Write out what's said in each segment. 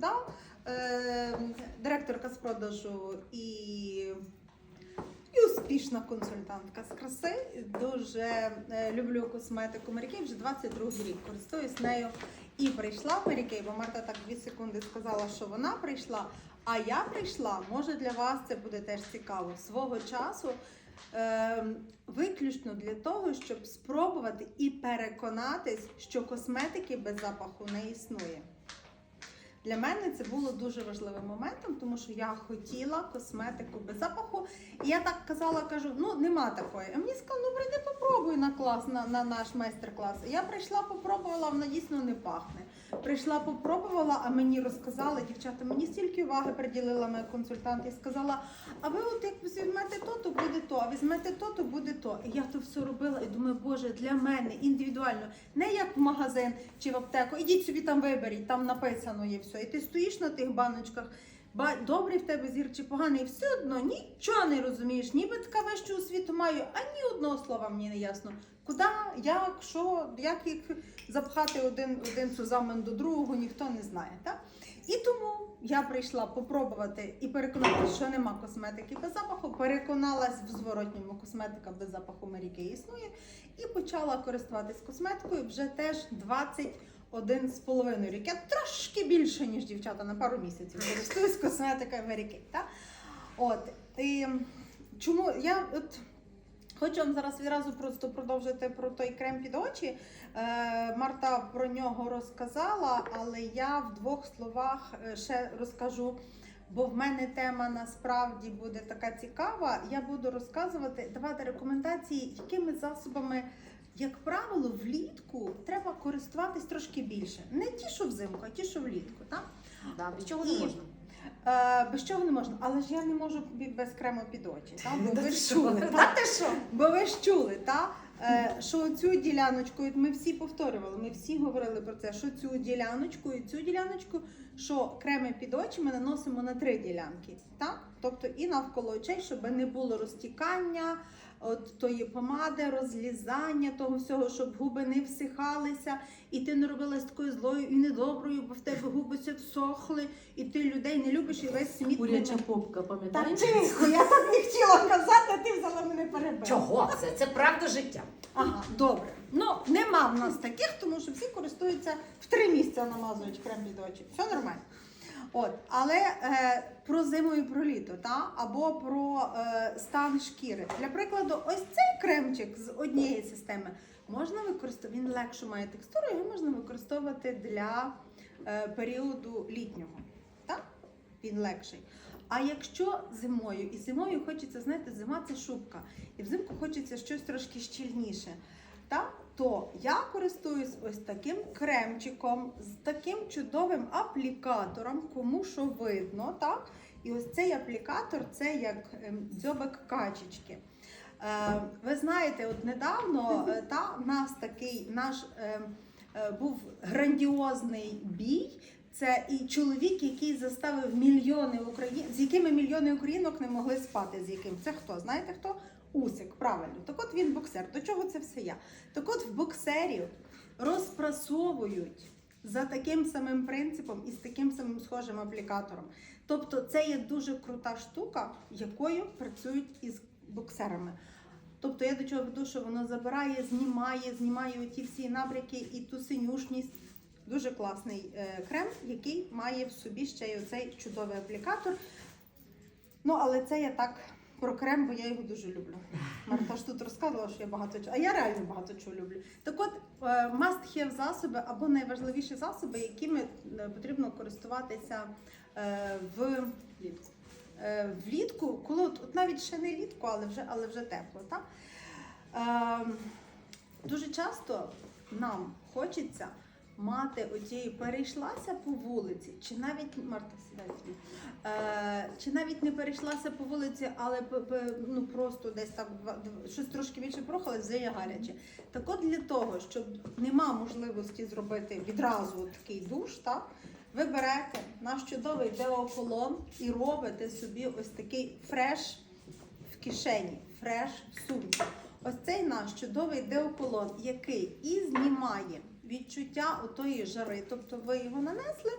Да? Е, директорка з продажу і, і успішна консультантка з краси. Дуже е, люблю косметику Kay, вже 22 рік користуюсь нею. І прийшла Kay, бо Марта так 2 секунди сказала, що вона прийшла. А я прийшла, може для вас це буде теж цікаво, свого часу. Е, виключно для того, щоб спробувати і переконатись, що косметики без запаху не існує. Для мене це було дуже важливим моментом, тому що я хотіла косметику без запаху. І я так казала, кажу, ну нема такої. А мені сказали, ну прийди попробуй на клас, на, на наш майстер-клас. Я прийшла, попробувала, вона дійсно не пахне. Прийшла, попробувала, а мені розказали, дівчата, мені стільки уваги приділила моя консультант і сказала, а ви от як візьмете то, то буде то, а візьмете то, то буде то. І я то все робила і думаю, боже, для мене індивідуально, не як в магазин чи в аптеку. Ідіть собі там виберіть, там написано є все. І ти стоїш на тих баночках. Ба добрий в тебе зір чи поганий, все одно нічого не розумієш, ніби така вищу освіту маю, а ні одного слова мені не ясно. Куди, як, що, як їх запхати один, один сузамен до другого, ніхто не знає. Так? І тому я прийшла попробувати і переконатися, що нема косметики без запаху. Переконалась в зворотньому косметика без запаху Маріки існує. І почала користуватись косметикою вже теж 21 з половиною рік. Я трошки більше, ніж дівчата, на пару місяців користуюсь косметикою Маріки. Так? От. І чому я от Хочу вам зараз відразу просто продовжити про той крем під очі. Е, Марта про нього розказала, але я в двох словах е, ще розкажу. Бо в мене тема насправді буде така цікава. Я буду розказувати, давати рекомендації, якими засобами, як правило, влітку треба користуватись трошки більше. Не ті, що взимку, а ті, що влітку. Так? Да, без чого не можна. Е, без чого не можна, але ж я не можу без крему під очі. Так? Бо ви ж чули, Та що? Бо ви ж чули, та? Е, що цю діляночку, ми всі повторювали, ми всі говорили про це, що цю діляночку і цю діляночку, що креми під очі ми наносимо на три ділянки. Так? Тобто і навколо очей, щоб не було розтікання от тої помади, розлізання того всього, щоб губи не всихалися, і ти не робилась такою злою і недоброю, бо в тебе губи все всохли, і ти людей не любиш, і весь світ Куряча попка, Та пам'ятаєш? тихо, я так не хотіла казати, а ти взяла мене перебила. Чого це? Це правда життя. Ага, добре. Ну, нема в нас таких, тому що всі користуються в три місця намазують крем під очі. Все нормально. От, але е, про зиму і про літо, та? або про е, стан шкіри. Для прикладу, ось цей кремчик з однієї системи можна використовувати, він легше має текстуру, його можна використовувати для е, періоду літнього. Так? Він легший. А якщо зимою, і зимою хочеться, знаєте, зима це шубка, і взимку хочеться щось трошки щільніше. Так? То я користуюсь ось таким кремчиком з таким чудовим аплікатором, кому що видно. Так? І ось цей аплікатор це як ем, дзьобик качечки. Е, ви знаєте, от недавно е, та, в нас такий наш е, е, був грандіозний бій. Це і чоловік, який заставив мільйони Україн, з якими мільйони українок не могли спати. З яким це хто? Знаєте хто? Усик, правильно. Так от він боксер. До чого це все я? Так от в боксерів розпрасовують за таким самим принципом і з таким самим схожим аплікатором. Тобто це є дуже крута штука, якою працюють із боксерами. Тобто я до чого веду, що воно забирає, знімає, знімає ті всі набряки і ту синюшність. Дуже класний е, крем, який має в собі ще й оцей чудовий аплікатор. Ну, але це я так про крем, бо я його дуже люблю. Марта ж тут розказувала, що я багато чого. А я реально багато чого люблю. Так от, е, must have засоби або найважливіші засоби, якими е, потрібно користуватися е, в Влітку. коли от, от навіть ще не літку, але вже, але вже тепло. Так? Е, дуже часто нам хочеться мати оцієї перейшлася по вулиці, чи навіть Марта сідай е, чи навіть не перейшлася по вулиці, але ну, просто десь так щось трошки більше прохали, вже є гаряче. Так от для того, щоб нема можливості зробити відразу такий душ, так? Ви берете наш чудовий деоколон і робите собі ось такий фреш в кишені, фреш в сумці. Ось цей наш чудовий деоколон, який і знімає відчуття отої жари. Тобто ви його нанесли,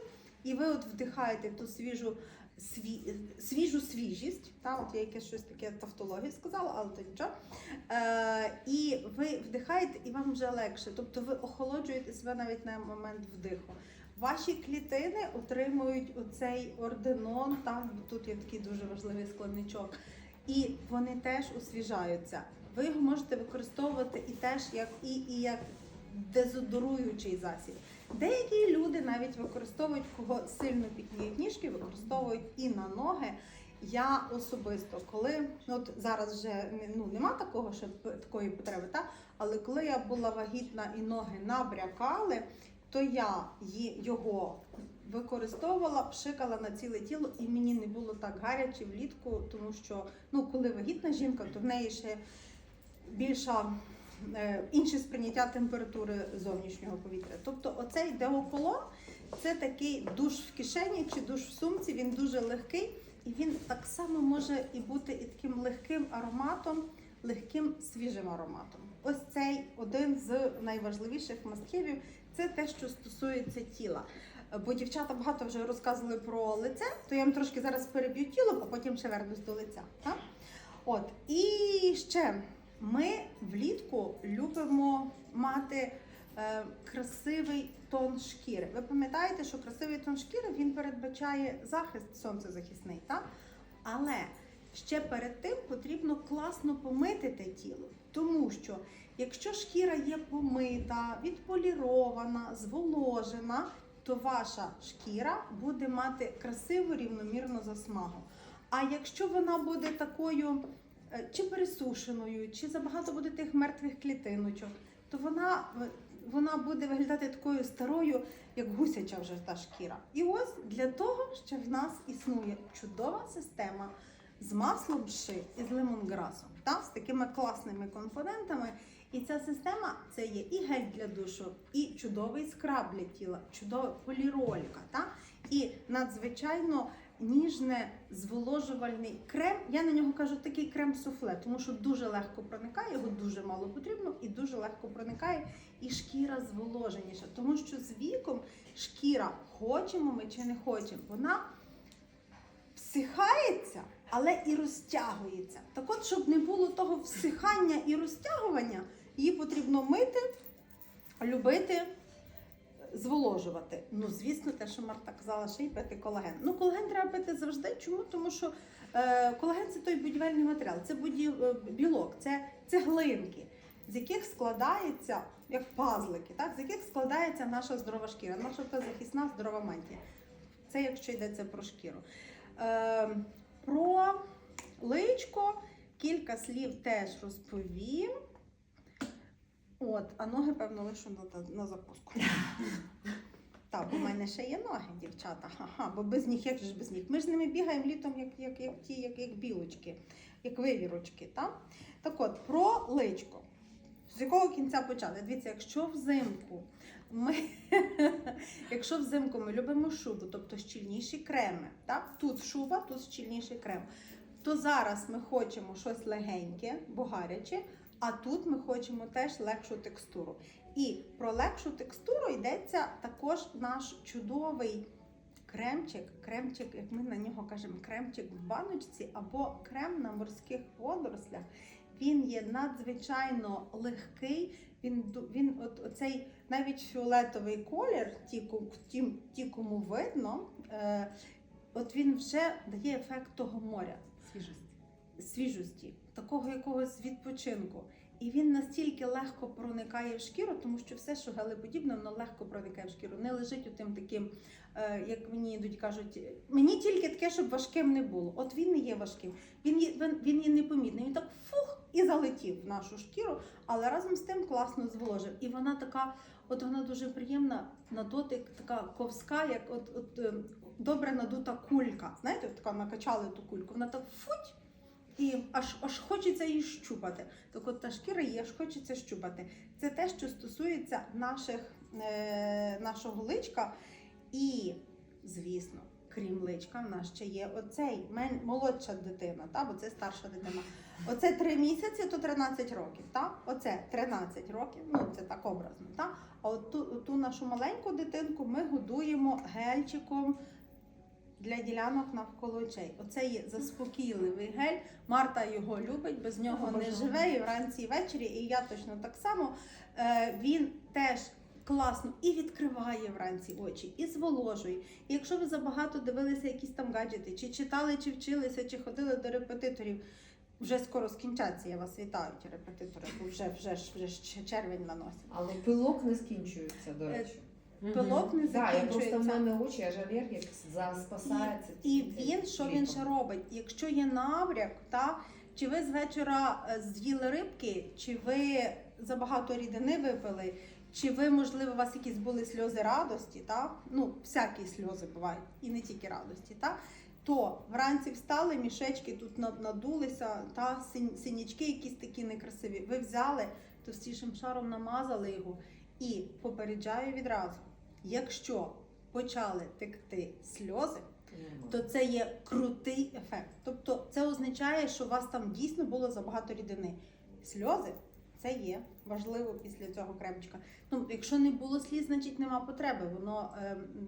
і ви от вдихаєте ту свіжу. Сві... свіжу свіжість, та, от я якесь щось таке тавтологію сказала, але то нічого. Е, і ви вдихаєте, і вам вже легше. Тобто ви охолоджуєте себе навіть на момент вдиху. Ваші клітини отримують оцей орденон, бо тут є такий дуже важливий складничок. І вони теж освіжаються. Ви його можете використовувати і теж як і, і як дезодоруючий засіб. Деякі люди навіть використовують, кого сильно пітніють ніжки, використовують і на ноги. Я особисто, коли ну, от зараз вже ну, нема такого, що такої потреби, та? але коли я була вагітна і ноги набрякали, то я його використовувала, пшикала на ціле тіло, і мені не було так гаряче влітку, тому що ну, коли вагітна жінка, то в неї ще більша інше сприйняття температури зовнішнього повітря. Тобто, оцей деоколон це такий душ в кишені чи душ в сумці. Він дуже легкий, і він так само може і бути і таким легким ароматом, легким свіжим ароматом. Ось цей один з найважливіших мастхевів це те, що стосується тіла. Е, Бо дівчата багато вже розказували про лице, то я вам трошки зараз переб'ю тіло, а потім ще вернусь до лиця. Так? От і ще ми влітку любимо мати е, красивий тон шкіри. Ви пам'ятаєте, що красивий тон шкіри він передбачає захист сонцезахисний, так? Але ще перед тим потрібно класно помити те тіло, тому що якщо шкіра є помита, відполірована, зволожена, то ваша шкіра буде мати красиву рівномірну засмагу. А якщо вона буде такою чи пересушеною, чи забагато буде тих мертвих клітиночок, то вона, е, вона буде виглядати такою старою, як гусяча вже та шкіра. І ось для того, що в нас існує чудова система з маслом ши і з лемонграсом, та, з такими класними компонентами. І ця система це є і гель для душу, і чудовий скраб для тіла, чудова поліролька, та? і надзвичайно ніжне зволожувальний крем. Я на нього кажу такий крем-суфле, тому що дуже легко проникає, його дуже мало потрібно і дуже легко проникає, і шкіра зволоженіша. Тому що з віком шкіра, хочемо ми чи не хочемо, вона всихається, але і розтягується. Так от, щоб не було того всихання і розтягування, її потрібно мити, любити, зволожувати. Ну, звісно, те, що Марта казала, ще й пити колаген. Ну, колаген треба пити завжди. Чому? Тому що е, колаген це той будівельний матеріал, це е, білок, це цеглинки, з яких складається, як пазлики, так? з яких складається наша здорова шкіра, наша захисна здорова мантія. Це якщо йдеться про шкіру. Е, про личко кілька слів теж розповім. От, а ноги, певно, лишу на, на закуску. Так, у мене ще є ноги, дівчата. Ага, бо без них, як же ж без них? Ми ж з ними бігаємо літом, як, як, як ті, як, як білочки, як вивірочки. Так? так от, про личко. З якого кінця почати? Дивіться, якщо взимку ми, якщо взимку ми любимо шубу, тобто щільніші креми, так? тут шуба, тут щільніший крем, то зараз ми хочемо щось легеньке, бо гаряче, а тут ми хочемо теж легшу текстуру. І про легшу текстуру йдеться також наш чудовий кремчик, кремчик, як ми на нього кажемо, кремчик в баночці або крем на морських водорослях. Він є надзвичайно легкий. Він він от оцей навіть фіолетовий колір, ті, ті, ті кому видно, е, от він вже дає ефект того моря Свіжість. Свіжості, такого якогось відпочинку. І він настільки легко проникає в шкіру, тому що все, що галеподібне, воно легко проникає в шкіру. Не лежить у тим таким, е, як мені йдуть, кажуть, мені тільки таке, щоб важким не було. От він не є важким. Він є, він, він є непомітний. Він так фух і залетів в нашу шкіру, але разом з тим класно зволожив. І вона така, от вона дуже приємна на дотик, така ковська, як от, от е, добре надута кулька. Знаєте, от така накачали ту кульку. Вона так футь. І аж аж хочеться її щупати. Так от та шкіра її аж хочеться щупати. Це те, що стосується наших, е, нашого личка. І, звісно, крім личка, в нас ще є оцей молодша дитина, та, бо це старша дитина. Оце 3 місяці, то 13 років. Та? Оце 13 років, ну це так образно. Та? А от ту, ту нашу маленьку дитинку ми годуємо гельчиком для ділянок навколо очей. Оце є заспокійливий гель. Марта його любить, без нього не живе і вранці, і ввечері, і я точно так само. Е, він теж класно і відкриває вранці очі, і зволожує. І якщо ви забагато дивилися якісь там гаджети, чи читали, чи вчилися, чи ходили до репетиторів, вже скоро скінчаться, я вас вітаю, ті репетитори, бо вже, вже, ж- вже червень на носі. Але пилок не скінчується, до Е, речі. Пилок не Так, я просто в закінчується. мене очі, аж алергія за- спасається. І він що він ще робить? Якщо є набряк, та чи ви з вечора е, з'їли рибки, чи ви забагато рідини випили, чи ви, можливо, у вас якісь були сльози радості, та? ну всякі сльози бувають, і не тільки радості, та? то вранці встали, мішечки тут над- надулися, та син- синячки якісь такі некрасиві. Ви взяли товстішим шаром намазали його і попереджаю відразу, якщо почали текти сльози, то це є крутий ефект. Тобто це означає, що у вас там дійсно було забагато рідини. Сльози це є важливо після цього кремчика. Ну, якщо не було сліз, значить нема потреби. Воно ем,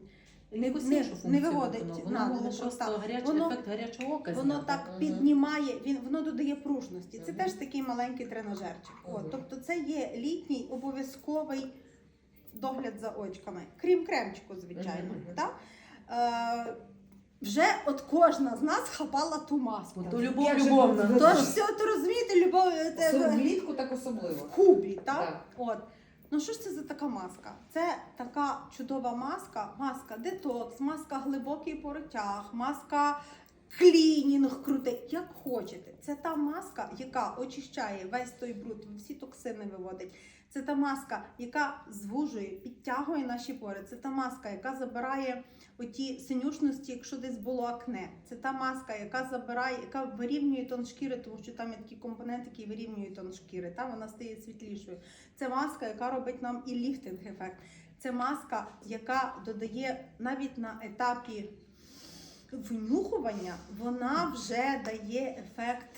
не, не, не виводить надлишок, Воно могло просто так. гарячий Воно- ефект гарячого ока Воно зняти. так піднімає, він воно додає пружності. Це Мгм. теж такий маленький тренажерчик. От, тобто це є літній обов'язковий догляд за очками, крім кремчику, звичайно. Мгм, мгм. Так? Е, вже от кожна з нас хапала ту маску. То любов Як же любовна. Тож все, то розумієте, любов е, Особ- Влітку так особливо. в кубі, так? Так. От. Ну що ж це за така маска? Це така чудова маска, маска детокс, маска глибокий поротяг, маска клінінг крутий, як хочете. Це та маска, яка очищає весь той бруд, всі токсини виводить. Це та маска, яка звужує, підтягує наші пори. Це та маска, яка забирає оті синюшності, якщо десь було акне. Це та маска, яка забирає, яка вирівнює тон шкіри, тому що там є такий компонент, який вирівнює тон шкіри. Та вона стає світлішою. Це маска, яка робить нам і ліфтинг ефект. Це маска, яка додає навіть на етапі внюхування, вона вже дає ефект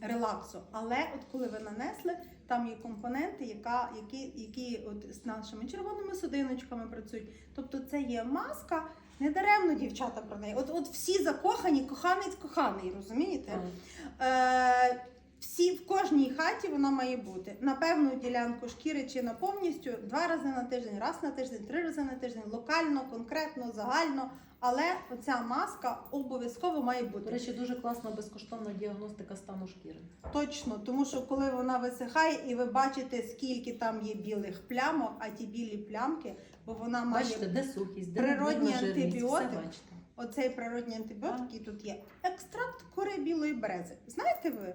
релаксу. Але от коли ви нанесли, там є компоненти, яка, які, які от з нашими червоними судиночками працюють. Тобто це є маска. Не даремно дівчата про неї. От, от всі закохані, коханець коханий, розумієте? Е, всі в кожній хаті вона має бути на певну ділянку шкіри чи на повністю два рази на тиждень, раз на тиждень, три рази на тиждень, локально, конкретно, загально. Але оця маска обов'язково має До бути речі, дуже класна безкоштовна діагностика стану шкіри. точно, тому що коли вона висихає, і ви бачите, скільки там є білих плямок, а ті білі плямки, бо вона має Бачите, де сухість, де Природній надмірна жирність, антибіотик. Все бачите. оцей природній антибіотик, який тут є. Екстракт кори білої берези. Знаєте ви,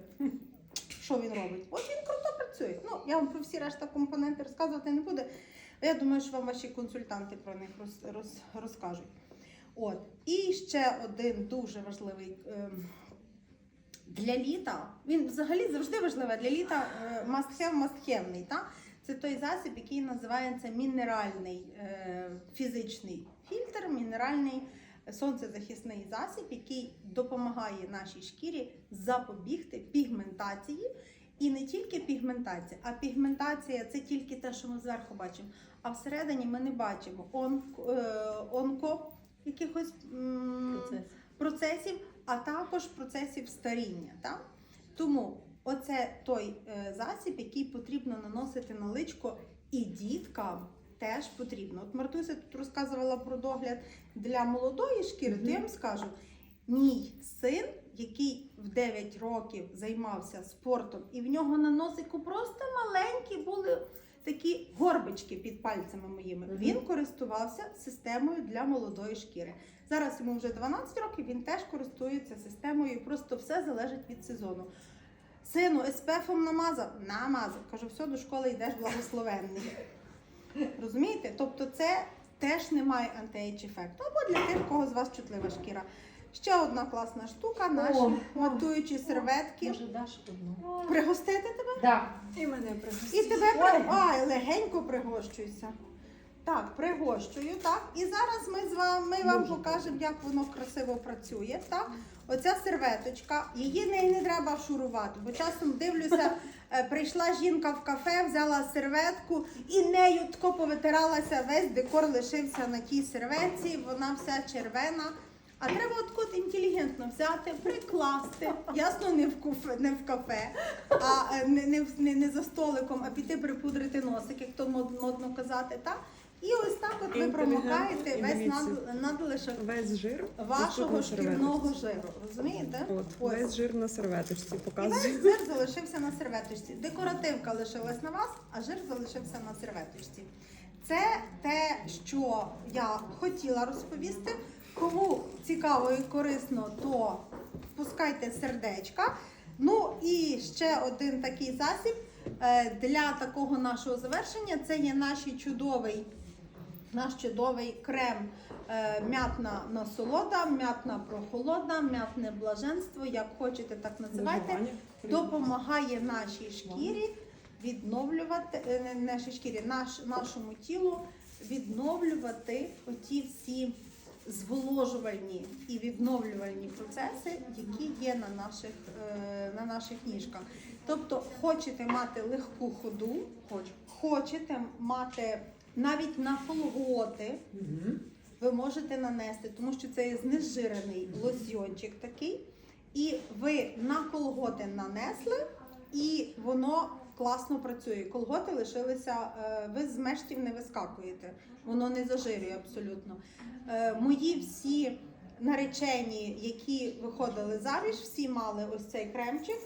що він робить? От він круто працює. Ну, я вам про всі решта компоненти розказувати не буду. Я думаю, що вам ваші консультанти про них роз, роз, розкажуть. От. І ще один дуже важливий ем, для літа. Він взагалі завжди важливий. Для літа та? Це той засіб, який називається мінеральний е, фізичний фільтр, мінеральний сонцезахисний засіб, який допомагає нашій шкірі запобігти пігментації. І не тільки пігментація, а пігментація це тільки те, що ми зверху бачимо. А всередині ми не бачимо он, е, онко якихось м, Процес. процесів, а також процесів старіння. Так? Тому оце той е, засіб, який потрібно наносити на личко і діткам теж потрібно. От Мартуся тут розказувала про догляд для молодої шкіри, то я вам скажу, мій син, який в 9 років займався спортом, і в нього на носику просто маленькі були такі горбички під пальцями моїми. Мгм. Він користувався системою для молодої шкіри. Зараз йому вже 12 років, він теж користується системою, просто все залежить від сезону. Сину, СПФом намазав? Намазав. Кажу, все, до школи йдеш благословенний. Розумієте? Тобто це теж не має антиейдж ефекту. Або для тих, кого з вас чутлива шкіра. Ще одна класна штука, наші О, матуючі серветки. Може, даш одну? Пригостити тебе? Так. І мене І тебе при... Ай, легенько пригощуйся. Так, пригощую, так. І зараз ми з вами ми вам покажемо, як воно красиво працює. Так, оця серветочка, її неї не треба шурувати, бо часом дивлюся, е, прийшла жінка в кафе, взяла серветку і нею тако повитиралася, весь декор лишився на тій серветці, вона вся червена. А треба от інтелігентно взяти, прикласти, ясно, не в кафе, не в кафе, а е, не, не, не, не за столиком, а піти припудрити носик, як то модно казати, так? І ось так от ви промокаєте весь над, надлишок Весь жир вашого шкільного жиру. Розумієте? От, Ось. весь жир на серветочці І весь жир залишився на серветочці. Декоративка лишилась на вас, а жир залишився на серветочці. Це те, що я хотіла розповісти. Кому цікаво і корисно, то впускайте сердечка. Ну і ще один такий засіб е, для такого нашого завершення. Це є наш чудовий, наш чудовий крем е, м'ятна насолода, м'ятна прохолода, м'ятне блаженство, як хочете, так називайте допомагає нашій шкірі відновлювати е, не нашій шкірі, наш, нашому тілу відновлювати оті всі зволожувальні і відновлювальні процеси, які є на наших, е, на наших ніжках. Тобто, хочете мати легку ходу, хочете мати навіть на колготи, ви можете нанести, тому що це є знежирений лосьйончик такий. І ви на колготи нанесли, і воно класно працює. Колготи лишилися, е, ви з мештів не вискакуєте, воно не зажирює абсолютно. Е, Мої всі наречені, які виходили заміж, всі мали ось цей кремчик.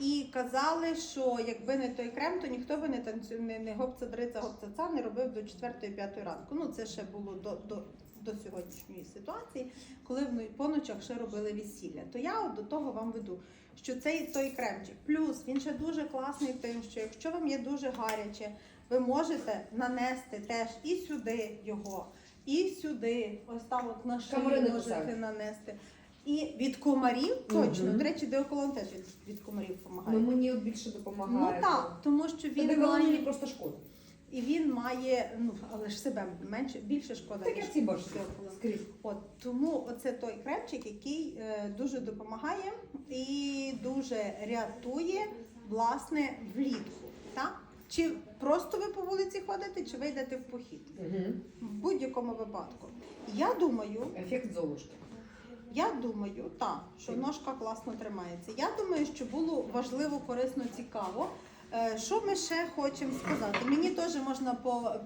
І казали, що якби не той крем, то ніхто би не танцю не, не гопца дриця гопца ца не робив до 4-5 ранку. Ну це ще було до, до, до сьогоднішньої ситуації, коли в по ночах ще робили весілля. То я от до того вам веду, що цей той кремчик. Плюс він ще дуже класний тим, що якщо вам є дуже гаряче, ви можете нанести теж і сюди його, і сюди. Ось там от на шию можете кусають. нанести. І від комарів точно. Мгм. До речі, деоколон теж від, від комарів допомагає. Ну мені от більше Ну так, тому що Він він мені має просто шкода. І він має, ну але ж себе менше більше шкода. Так як ці бачите, скрізь. От тому оце той кремчик, який е, дуже допомагає і дуже рятує власне влітку. Так? Чи просто ви по вулиці ходите, чи ви йдете в похід? В будь-якому випадку. Я думаю, Ефект золушки. я думаю, так, що ножка класно тримається. Я думаю, що було важливо, корисно, цікаво. Е, Що ми ще хочемо сказати? Мені теж можна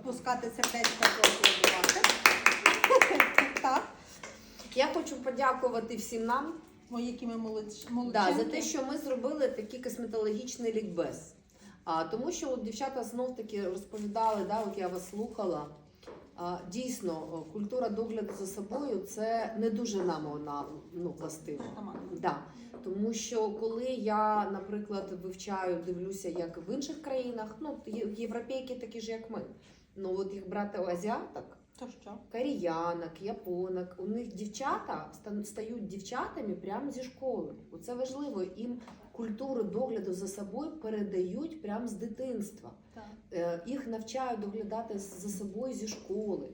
пускати сердечко поаплодувати. Так, Я хочу подякувати всім нам мої які ми молодці. да, за те, що ми зробили такий косметологічний лікбез. А, тому що от дівчата знов таки розповідали, да, от я вас слухала. Дійсно, культура догляду за собою це не дуже нам вона ну, властива. Да. Тому що коли я, наприклад, вивчаю, дивлюся, як в інших країнах, ну європейки такі ж, як ми. Ну от їх брати у азіаток, То що? коріянок, японок, у них дівчата стають дівчатами прямо зі школи. Оце важливо. Їм культуру догляду за собою передають прямо з дитинства. Так. Е, Їх навчають доглядати за собою зі школи.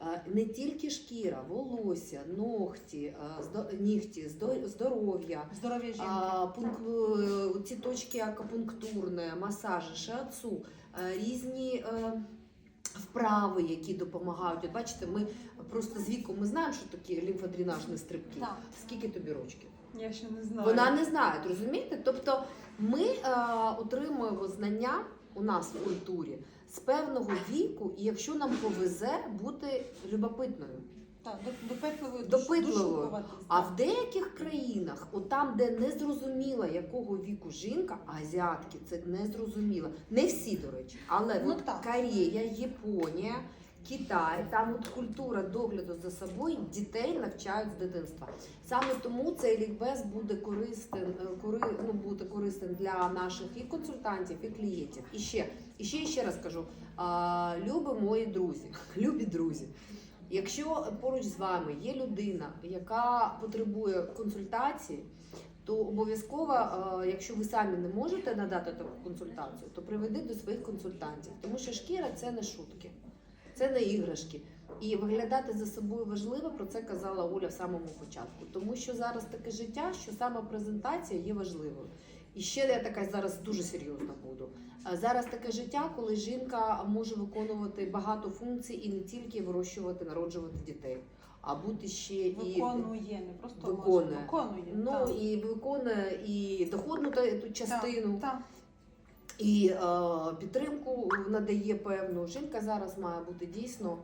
Е, Не тільки шкіра, волосся, ногті, е, нігті, здоров'я, Здоров'я жінки. ці точки акупунктурні, масажі, шиацу, е, різні вправи, які допомагають. От бачите, ми просто з віком ми знаємо, що такі лімфодренажні стрибки. Так. Скільки тобі рочків? Я ще не знаю. Вона не знає, розумієте? Тобто ми е, отримуємо знання у нас в культурі з певного віку, і якщо нам повезе бути любопитною. Так, допитливою, Допитливою. А в деяких країнах, от там, де не зрозуміло, якого віку жінка, азіатки, це не зрозуміло. Не всі, до речі, але Ну от. Корея, Японія, Китай, там от культура догляду за собою дітей навчають з дитинства. Саме тому цей лікбез буде корисним, е, кори, ну, буде корисним для наших і консультантів, і клієнтів. І ще, і ще, і ще раз кажу, а, любі мої друзі, любі друзі. Якщо поруч з вами є людина, яка потребує консультації, то обов'язково, е, якщо ви самі не можете надати таку консультацію, то приведіть до своїх консультантів, тому що шкіра це не шутки. Це не іграшки. І виглядати за собою важливо, про це казала Оля в самому початку. Тому що зараз таке життя, що сама презентація є важливою. І ще я така зараз дуже серйозна буду. Зараз таке життя, коли жінка може виконувати багато функцій і не тільки вирощувати, народжувати дітей, а бути ще і Виконує, не просто Виконує. може, виконує. ну так. і виконує і доходну та- ту частину, Так, і е, підтримку надає певну. Жінка зараз має бути дійсно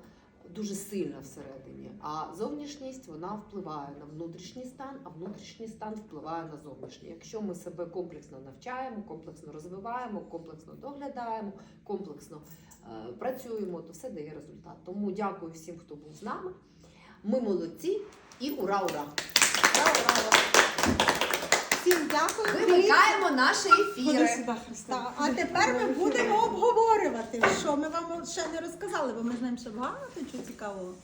дуже сильна всередині. А зовнішність вона впливає на внутрішній стан, а внутрішній стан впливає на зовнішній. Якщо ми себе комплексно навчаємо, комплексно розвиваємо, комплексно доглядаємо, комплексно е, працюємо, то все дає результат. Тому дякую всім, хто був з нами. Ми молодці і ура, ура! Всім дякую. Вимикаємо наші ефіри. Так, а тепер ми будемо обговорювати, що ми вам ще не розказали, бо ми знаємо що багато чого цікавого.